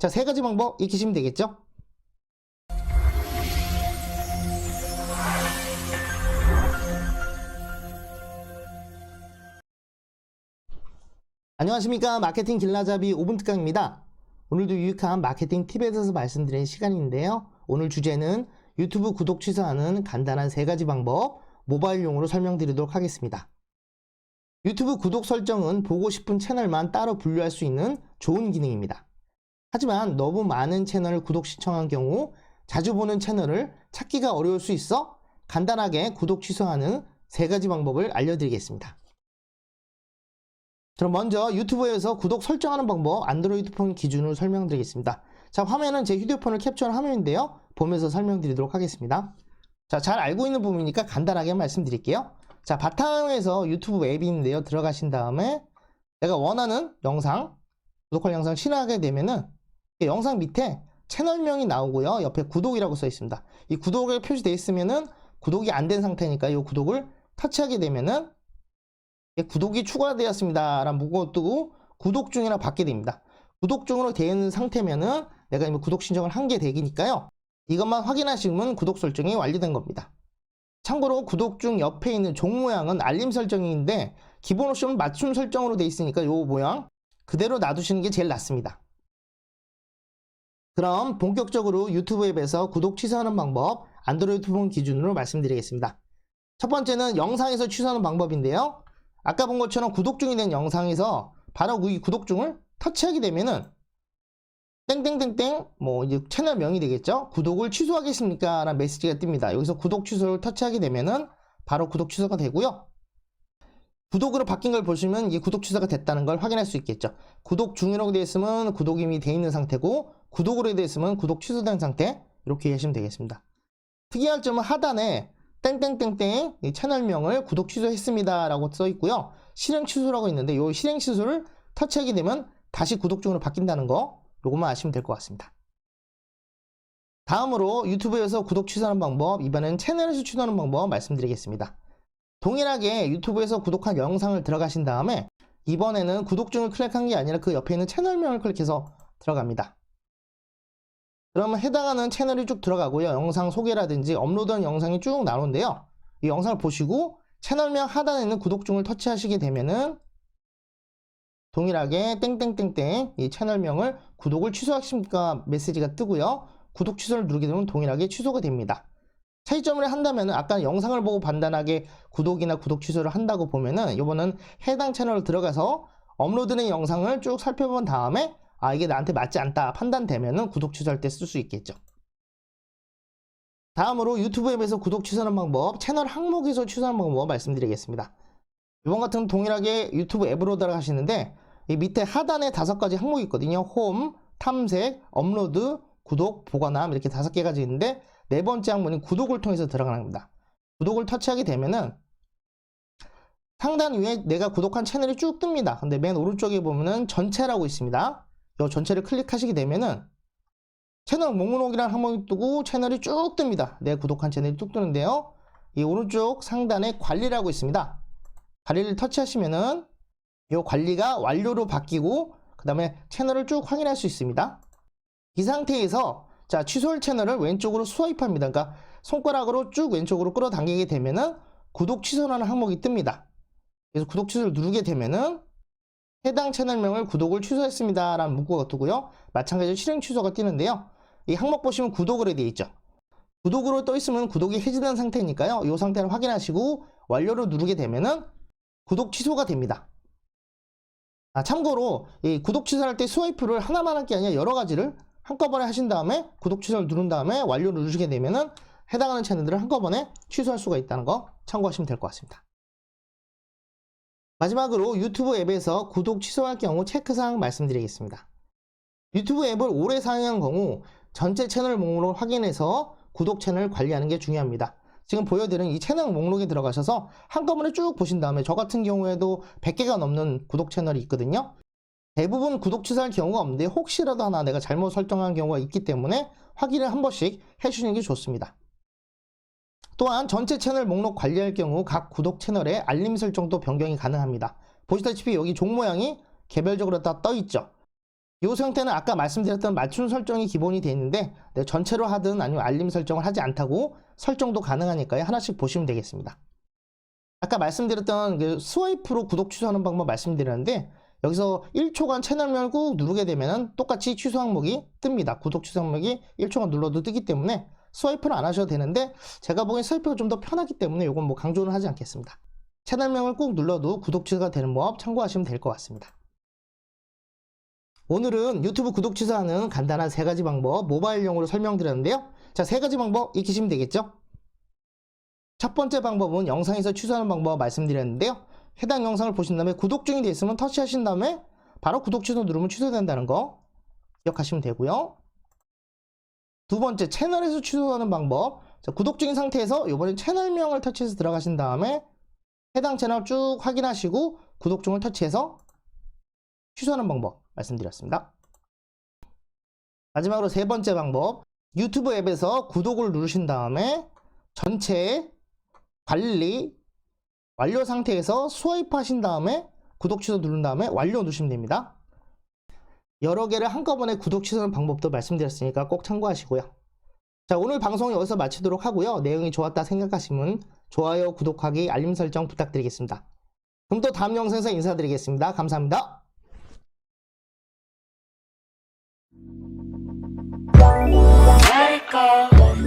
자, 세 가지 방법 익히시면 되겠죠? 안녕하십니까. 마케팅 길라잡이 5분 특강입니다. 오늘도 유익한 마케팅 팁에 대해서 말씀드리는 시간인데요. 오늘 주제는 유튜브 구독 취소하는 간단한 세 가지 방법 모바일용으로 설명드리도록 하겠습니다. 유튜브 구독 설정은 보고 싶은 채널만 따로 분류할 수 있는 좋은 기능입니다. 하지만 너무 많은 채널을 구독 신청한 경우 자주 보는 채널을 찾기가 어려울 수 있어 간단하게 구독 취소하는 세 가지 방법을 알려드리겠습니다. 그럼 먼저 유튜브에서 구독 설정하는 방법 안드로이드 폰 기준으로 설명드리겠습니다. 자, 화면은 제 휴대폰을 캡처한 화면인데요. 보면서 설명드리도록 하겠습니다. 자, 잘 알고 있는 부분이니까 간단하게 말씀드릴게요. 자, 바탕에서 유튜브 앱이 있는데요. 들어가신 다음에 내가 원하는 영상, 구독할 영상을 실행하게 되면은 이 영상 밑에 채널명이 나오고요. 옆에 구독이라고 써 있습니다. 이 구독이 표시되어 있으면은 구독이 안 된 상태니까 이 구독을 터치하게 되면은 예, 구독이 추가되었습니다. 라는 문구가 뜨고 구독 중이라 받게 됩니다. 구독 중으로 되어 있는 상태면은 내가 이미 구독 신청을 한 게 되기니까요. 이것만 확인하시면 구독 설정이 완료된 겁니다. 참고로 구독 중 옆에 있는 종 모양은 알림 설정인데 기본 옵션은 맞춤 설정으로 되어 있으니까 이 모양 그대로 놔두시는 게 제일 낫습니다. 그럼 본격적으로 유튜브 앱에서 구독 취소하는 방법 안드로이드 폰 기준으로 말씀드리겠습니다. 첫 번째는 영상에서 취소하는 방법인데요. 아까 본 것처럼 구독 중이 된 영상에서 바로 이 구독 중을 터치하게 되면은 땡땡땡땡 뭐 이제 채널명이 되겠죠? 구독을 취소하겠습니까? 라는 메시지가 뜹니다. 여기서 구독 취소를 터치하게 되면은 바로 구독 취소가 되고요. 구독으로 바뀐 걸 보시면 이게 구독 취소가 됐다는 걸 확인할 수 있겠죠. 구독 중이라고 되어 있으면 구독이 이미 되어 있는 상태고 구독으로 되어 있으면 구독 취소된 상태 이렇게 하시면 되겠습니다. 특이할 점은 하단에 땡땡땡땡 이 채널명을 구독 취소했습니다 라고 써 있고요. 실행 취소라고 있는데 이 실행 취소를 터치하게 되면 다시 구독 중으로 바뀐다는 거 요것만 아시면 될 것 같습니다. 다음으로 유튜브에서 구독 취소하는 방법 이번엔 채널에서 취소하는 방법 말씀드리겠습니다. 동일하게 유튜브에서 구독한 영상을 들어가신 다음에 이번에는 구독 중을 클릭한 게 아니라 그 옆에 있는 채널명을 클릭해서 들어갑니다 그러면 해당하는 채널이 쭉 들어가고요. 영상 소개라든지 업로드한 영상이 쭉 나오는데요. 이 영상을 보시고 채널명 하단에 있는 구독 중을 터치하시게 되면은 동일하게 땡땡땡땡 이 채널명을 구독을 취소하십니까 메시지가 뜨고요. 구독 취소를 누르게 되면 동일하게 취소가 됩니다. 차이점을 한다면 아까 영상을 보고 판단하게 구독이나 구독 취소를 한다고 보면은 이번은 해당 채널을 들어가서 업로드된 영상을 쭉 살펴본 다음에 아 이게 나한테 맞지 않다 판단되면은 구독 취소할 때 쓸 수 있겠죠. 다음으로 유튜브 앱에서 구독 취소하는 방법 채널 항목에서 취소하는 방법 말씀드리겠습니다. 이번 같은 동일하게 유튜브 앱으로 들어가시는데 이 밑에 하단에 다섯 가지 항목이 있거든요. 홈, 탐색, 업로드, 구독, 보관함 이렇게 다섯 개가 있는데 네 번째 항목은 구독을 통해서 들어가는 겁니다. 구독을 터치하게 되면은 상단 위에 내가 구독한 채널이 쭉 뜹니다. 근데 맨 오른쪽에 보면은 전체라고 있습니다 이 전체를 클릭하시게 되면은 채널 목록이라는 항목이 뜨고 채널이 쭉 뜹니다. 내 구독한 채널이 뚝 뜨는데요. 이 오른쪽 상단에 관리라고 있습니다. 관리를 터치하시면은 이 관리가 완료로 바뀌고 그 다음에 채널을 쭉 확인할 수 있습니다. 이 상태에서 자 취소할 채널을 왼쪽으로 스와이프합니다. 그러니까 손가락으로 쭉 왼쪽으로 끌어당기게 되면은 구독 취소라는 항목이 뜹니다. 그래서 구독 취소를 누르게 되면은 해당 채널명을 구독을 취소했습니다. 라는 문구가 뜨고요. 마찬가지로 실행 취소가 뜨는데요. 이 항목 보시면 구독으로 되어 있죠. 구독으로 떠 있으면 구독이 해지된 상태니까요. 이 상태를 확인하시고 완료를 누르게 되면은 구독 취소가 됩니다. 아, 참고로 이 구독 취소할 때 스와이프를 하나만 할 게 아니라 여러 가지를 한꺼번에 하신 다음에 구독 취소를 누른 다음에 완료를 누르시게 되면은 해당하는 채널들을 한꺼번에 취소할 수가 있다는 거 참고하시면 될 것 같습니다 마지막으로 유튜브 앱에서 구독 취소할 경우 체크사항 말씀드리겠습니다. 유튜브 앱을 오래 사용한 경우 전체 채널 목록을 확인해서 구독 채널을 관리하는 게 중요합니다. 지금 보여드린 이 채널 목록에 들어가셔서 한꺼번에 쭉 보신 다음에 저 같은 경우에도 100개가 넘는 구독 채널이 있거든요. 대부분 구독 취소할 경우가 없는데 혹시라도 하나 내가 잘못 설정한 경우가 있기 때문에 확인을 한 번씩 해주시는 게 좋습니다. 또한 전체 채널 목록 관리할 경우 각 구독 채널의 알림 설정도 변경이 가능합니다. 보시다시피 여기 종 모양이 개별적으로 다 떠 있죠. 이 형태는 아까 말씀드렸던 맞춤 설정이 기본이 되어 있는데 네, 전체로 하든 아니면 알림 설정을 하지 않다고 설정도 가능하니까요. 하나씩 보시면 되겠습니다. 아까 말씀드렸던 그 스와이프로 구독 취소하는 방법 말씀드렸는데 여기서 1초간 채널명을 꾹 누르게 되면 똑같이 취소 항목이 뜹니다. 구독 취소 항목이 1초간 눌러도 뜨기 때문에 스와이프는 안 하셔도 되는데 제가 보기엔 스와이프가 좀 더 편하기 때문에 이건 뭐 강조는 하지 않겠습니다. 채널명을 꾹 눌러도 구독 취소가 되는 법 참고하시면 될 것 같습니다. 오늘은 유튜브 구독 취소하는 간단한 세 가지 방법 모바일용으로 설명드렸는데요. 자, 세 가지 방법 익히시면 되겠죠? 첫 번째 방법은 영상에서 취소하는 방법 말씀드렸는데요. 해당 영상을 보신 다음에 구독 중이 돼 있으면 터치하신 다음에 바로 구독 취소 누르면 취소된다는 거 기억하시면 되고요. 두 번째 채널에서 취소하는 방법. 자, 구독 중인 상태에서 이번엔 채널명을 터치해서 들어가신 다음에 해당 채널 쭉 확인하시고 구독 중을 터치해서 취소하는 방법 말씀드렸습니다. 마지막으로 세 번째 방법. 유튜브 앱에서 구독을 누르신 다음에 전체 관리 완료 상태에서 스와이프 하신 다음에 구독 취소 누른 다음에 완료 누르시면 됩니다. 여러 개를 한꺼번에 구독 취소하는 방법도 말씀드렸으니까 꼭 참고하시고요. 자, 오늘 방송 여기서 마치도록 하고요. 내용이 좋았다 생각하시면 좋아요, 구독하기, 알림 설정 부탁드리겠습니다. 그럼 또 다음 영상에서 인사드리겠습니다. 감사합니다. Let.